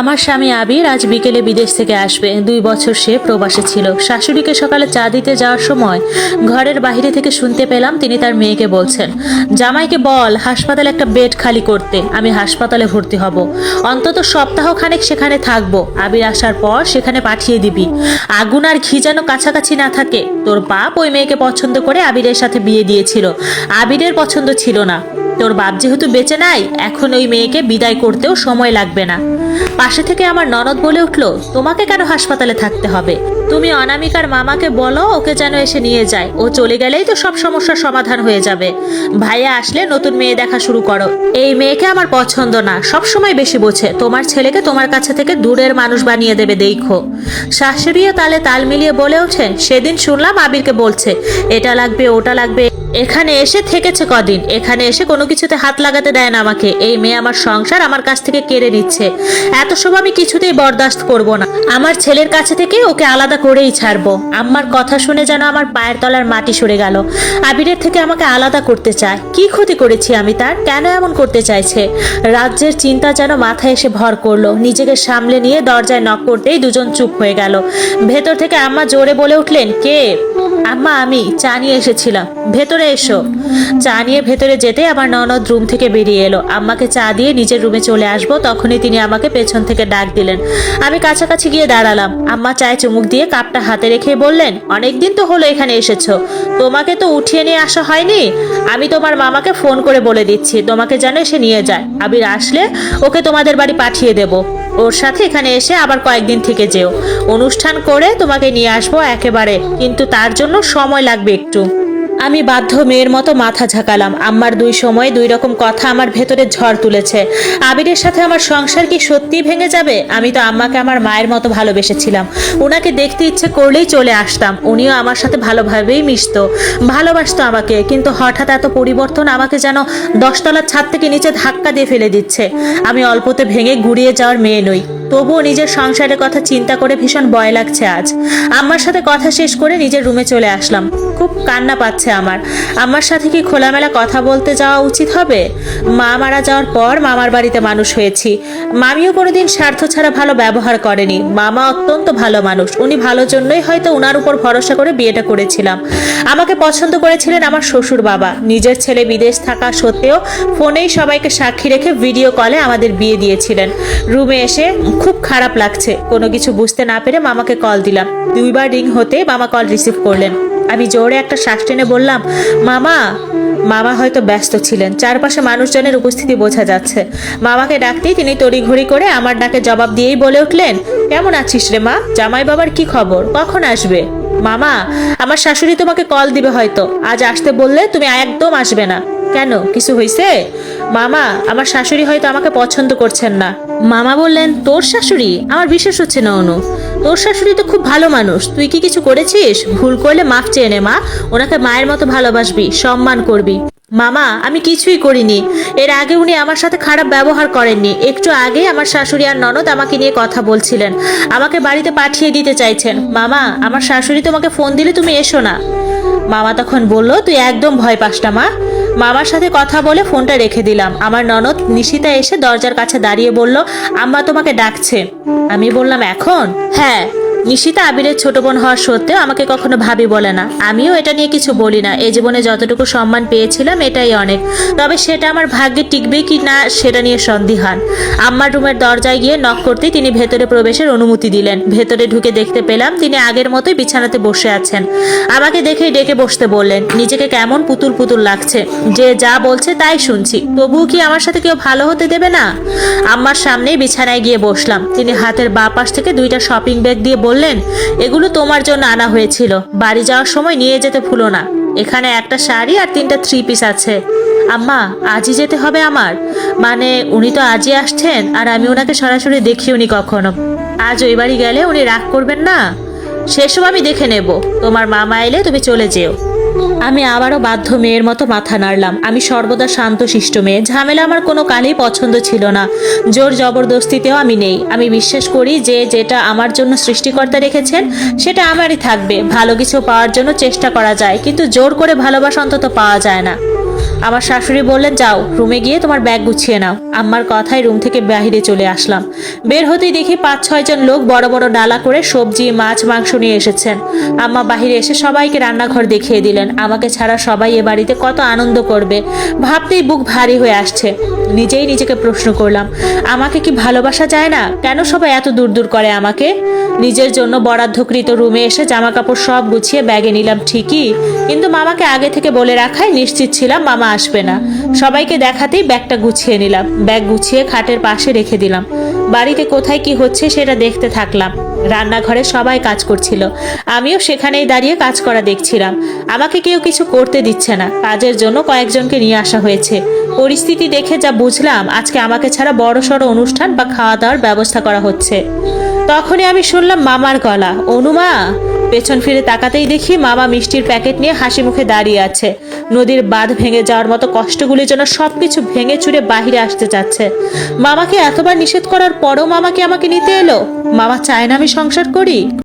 আমার স্বামী আবির আজ বিকেলে বিদেশ থেকে আসবে। দুই বছর সে প্রবাসে ছিল। শাশুড়িকে সকালে চা দিতে যাওয়ার সময় ঘরের বাইরে থেকে শুনতে পেলাম তিনি তার মেয়েকে বলছেন, জামাইকে বল, হাসপাতালে একটা বেড খালি করতে, আমি হাসপাতালে ভর্তি হব। অন্তত সপ্তাহ খানেক সেখানে থাকব। আবির আসার পর সেখানে পাঠিয়ে দিবি। আগুন আর ঘি যেন কাছাকাছি না থাকে। তোর বাপ ওই মেয়েকে পছন্দ করে আবিরের সাথে বিয়ে দিয়েছিল। আবিরের পছন্দ ছিল না। তোর বাপ যেহেতু বেঁচে নাই, এখন ওই মেয়েকে বিদায় করতেও সময় লাগবে না। পাশে থেকে আমার ননদ বলে উঠল, তোমাকে কেন হাসপাতালে থাকতে হবে? তুমি অনামিকার মামাকে বলো, ওকে যেন এসে নিয়ে যায়। ও চলে গেলেই তো সব সমস্যার সমাধান হয়ে যাবে। ভাইয়া আসলে নতুন মেয়ে দেখা শুরু করো। এই মেয়েকে আমার পছন্দ না। সব সময় বেশি বোঝে। তোমার ছেলেকে তোমার কাছে থেকে দূরের মানুষ বানিয়ে দেবে, দেখো। শাশুড়িও তালে তাল মিলিয়ে বলে ওঠে সেদিন শুনলাম আবিরকে বলছে, এটা লাগবে, ওটা লাগবে। এখানে এসে থেকেছে কদিন। এখানে এসে কোনো কিছুতে হাত লাগাতে দেয় না আমাকে। এই মেয়ে আমার সংসার আমার কাছ থেকে কেড়ে নিচ্ছে। এত সব আমি কিছুতেই বরদাস্ত করব না। আমার ছেলের কাছে থেকে ওকে আলাদা করেই ছাড়বো। আম্মার কথা শুনে যেন আমার পায়ের তলার মাটি সরে গেল। আবিরের থেকে আমাকে আলাদা করতে চায়। কি ক্ষতি করেছি আমি তার? কেন এমন করতে চাইছে? রাজ্যের চিন্তা যেন মাথায় এসে ভর করল। নিজেকে সামলে নিয়ে দরজায় নক করতেই দুজন চুপ হয়ে গেল। ভেতর থেকে আম্মা জোরে বলে উঠলেন, কে? আম্মা, আমি। চা নিয়ে এসেছিলাম। ভেতরে এসো। চা নিয়ে ভেতরে যেতে আমার ননদ রুম থেকে বেরিয়ে এলো। আম্মাকে চা দিয়ে নিজের রুমে চলে আসব, তখনই তিনি আমাকে পেছন থেকে ডাক দিলেন। আমি কাছাকাছি গিয়ে দাঁড়ালাম। আম্মা চায় চুমুক দিয়ে কাপটা হাতে রেখে বললেন অনেকদিন তো হলো এখানে এসেছ। তোমাকে তো উঠিয়ে নিয়ে আসা হয়নি? আমি তোমার মামাকে ফোন করে বলে দিচ্ছি, তোমাকে যেন এসে নিয়ে যায়। আবির আসলে ওকে তোমাদের বাড়ি পাঠিয়ে দেব। ওর সাথে এখানে এসে আবার কয়েকদিন থেকে যেও। অনুষ্ঠান করে তোমাকে নিয়ে আসব একেবারে, কিন্তু তার জন্য সময় লাগবে একটু। আমি বাধ্য মেয়ের মতো মাথা ঝাঁকালাম। আম্মার দুই সময়ে দুই রকম কথা আমার ভেতরে ঝড় তুলেছে। আবিরের সাথে আমার সংসার কি সত্যি ভেঙে যাবে? আমি তো আম্মাকে আমার মায়ের মতো ভালোবেসেছিলাম। ওনাকে দেখতে ইচ্ছে করলেই চলে আসতাম। উনিও আমার সাথে ভালোভাবেই মিশতো। ভালোবাসতো আমাকে, কিন্তু হঠাৎ এত পরিবর্তন আমাকে যেন দশতলার ছাদ থেকে নিচে ধাক্কা দিয়ে ফেলে দিচ্ছে। আমি অল্পতে ভেঙে গুড়িয়ে যাওয়ার মেয়ে নই। তবুও নিজের সংসারের কথা চিন্তা করে ভীষণ ভয় লাগছে আজ। আম্মার সাথে কথা শেষ করে নিজের রুমে চলে আসলাম। খুব কান্না পাচ্ছে আমার। আমার সাথে কি খোলামেলা কথা বলতে যাওয়া উচিত হবে? মা মারা যাওয়ার পর মামার বাড়িতে মানুষ হয়েছি। মামিও কোনোদিন স্বার্থ ছাড়া ভালো ব্যবহার করেনি। মামা অত্যন্ত ভালো মানুষ। উনি ভালোর জন্যই হয়তো ওনার উপর ভরসা করে বিয়েটা করেছিলাম। আমাকে পছন্দ করেছিলেন আমার শ্বশুর বাবা। নিজের ছেলে বিদেশ থাকা সত্ত্বেও ফোনেই সবাইকে সাক্ষী রেখে ভিডিও কলে আমাদের বিয়ে দিয়েছিলেন। রুমে এসে খুব খারাপ লাগছে। কোনো কিছু বুঝতে না পেরে মামাকে কল দিলাম। দুইবার রিং হতে মামা কল রিসিভ করলেন। আমি জোরে একটা শ্বাস টেনে বললাম, মামা। মামা হয়তো ব্যস্ত ছিলেন। চারপাশে মানুষজনের উপস্থিতি বোঝা যাচ্ছে। মামাকে ডাকতেই তিনি তড়িঘড়ি করে আমার ডাকে জবাব দিয়েই বলে উঠলেন, কেমন আছিস রে মা? জামাই বাবার কি খবর? কখন আসবে? মামা, আমার শাশুড়ি তোমাকে কল দিবে হয়তো। আজ আসতে বললে তুমি একদম আসবে না। কেন? কিছু হয়েছে মামা, আমার শাশুড়ি হয়তো আমাকে পছন্দ করছেন না। মামা বললেন, তোর শাশুড়ি? আমার বিশ্বাস হচ্ছে না, অনু। তোর শাশুড়ি তো খুব ভালো মানুষ। তুই কি কিছু করেছিস? ভুল করলে মাফ চেয়ে নে, মা। ওনাকে মায়ের মতো ভালোবাসবি, সম্মান করবি। মামা, আমি কিছুই করিনি। এর আগে উনি আমার সাথে খারাপ ব্যবহার করেননি। একটু আগে আমার শাশুড়ি আর ননদ আমাকে নিয়ে কথা বলছিলেন। আমাকে বাড়িতে পাঠিয়ে দিতে চাইছেন। মামা, আমার শাশুড়ি তোমাকে ফোন দিলে তুমি এসো না। মামা তখন বলল, তুই একদম ভয় পাস না, মা। মামার সাথে কথা বলে ফোনটা রেখে দিলাম। আমার ননদ নিশিতা এসে দরজার কাছে দাঁড়িয়ে বলল, আম্মা তোমাকে ডাকছে। আমি বললাম, এখন? হ্যাঁ। নিশিতা আবিরের ছোট বোন হওয়ার সত্ত্বেও আমাকে কখনো ভাবি বলে না। আমিও এটা নিয়ে কিছু বলি না। এই জীবনে যতটুকু সম্মান পেয়েছিলাম, এটাই অনেক। তবে সেটা আমার ভাগ্যে টিকবে কি না, সেটা নিয়ে সন্দিহান আম্মার রুমের দরজায় গিয়ে নক করতেই তিনি ভেতরে প্রবেশের অনুমতি দিলেন। ভেতরে ঢুকে দেখতে পেলাম তিনি আগের মতোই বিছানাতে বসে আছেন। আমাকে দেখেই ডেকে বসতে বললেন, নিজেকে কেমন পুতুল পুতুল লাগছে। যে যা বলছে তাই শুনছি। তবুও কি আমার সাথে কেউ ভালো হতে দেবে না? আম্মার সামনেই বিছানায় গিয়ে বসলাম। তিনি হাতের বাঁ পাশ থেকে দুইটা শপিং ব্যাগ দিয়ে এগুলো তোমার জন্য আনা হয়েছিল। বাড়ি যাওয়ার সময় নিয়ে যেতে ভুলো না। এখানে একটা শাড়ি আর তিনটা থ্রি পিস আছে। আম্মা, আজই যেতে হবে আমার? মানে উনি তো আজই আসছেন, আর আমি ওনাকে সরাসরি দেখি উনি কখনো। আজ ওই বাড়ি গেলে উনি রাগ করবেন না? সেসব আমি দেখে নেব। তোমার মামা এলে তুমি চলে যেও। আমি আবারও বাধ্য মেয়ের মতো মাথা নাড়লাম। আমি সর্বদা শান্ত, শিষ্ট মেয়ে। ঝামেলা আমার কোনো কালেই পছন্দ ছিল না। জোর জবরদস্তিতেও আমি নেই। আমি বিশ্বাস করি যে যেটা আমার জন্য সৃষ্টিকর্তা রেখেছেন, সেটা আমারই থাকবে। ভালো কিছু পাওয়ার জন্য চেষ্টা করা যায়, কিন্তু জোর করে ভালোবাসা অন্তত পাওয়া যায় না। আমার শাশুড়ি বললেন, যাও, রুমে গিয়ে তোমার ব্যাগ গুছিয়ে নাও। আম্মার কথায় রুম থেকে বাইরে চলে আসলাম। বের হতেই দেখি পাঁচ ছয়জন লোক বড় বড় ডালা করে সবজি, মাছ, মাংস নিয়ে এসেছেন। আম্মা বাহিরে এসে সবাইকে রান্নাঘর দেখিয়ে দিলেন। আমাকে ছাড়া সবাই এ বাড়িতে কত আনন্দ করবে। ভাবতেই বুক ভারী হয়ে আসছে। নিজেই নিজেকে প্রশ্ন করলাম, আমাকে কি ভালোবাসা যায় না? কেন সবাই এত দূর দূর করে আমাকে? নিজের জন্য বরাদ্ধকৃত রুমে এসে জামা কাপড় সব গুছিয়ে ব্যাগে নিলাম ঠিকই, কিন্তু মামাকে আগে থেকে বলে রাখায় নিশ্চিত ছিলাম মামা আসবে না। সবাইকে দেখাতেই ব্যাগটা গুছিয়ে নিলাম। ব্যাগ গুছিয়ে খাটের পাশে রেখে দিলাম। বাড়িতে কোথায় কি হচ্ছে সেটা দেখতে থাকলাম। রান্নাঘরে সবাই কাজ করছিল। আমিও সেখানেই দাঁড়িয়ে কাজ করা দেখছিলাম। আমাকে কেউ কিছু করতে দিচ্ছে না। কাজের জন্য কয়েকজনকে নিয়ে আসা হয়েছে। পরিস্থিতি দেখে যা বুঝলাম, আজকে আমাকে ছাড়া বড় সড়ো অনুষ্ঠান বা খাওয়া দাওয়ার ব্যবস্থা করা হচ্ছে। তখনই আমি শুনলাম মামার গলা। অনুমা পেছন ফিরে তাকাতেই দেখি মামা মিষ্টির প্যাকেট নিয়ে হাসি মুখে দাঁড়িয়ে আছে। নদীর বাঁধ ভেঙে যাওয়ার মতো কষ্টগুলির জন্য সবকিছু ভেঙে চুরে বাহিরে আসতে চাচ্ছে। মামাকে এতবার নিষেধ করার পরও মামাকে আমাকে নিতে এলো? মামা চায় না আমি সংসার করি?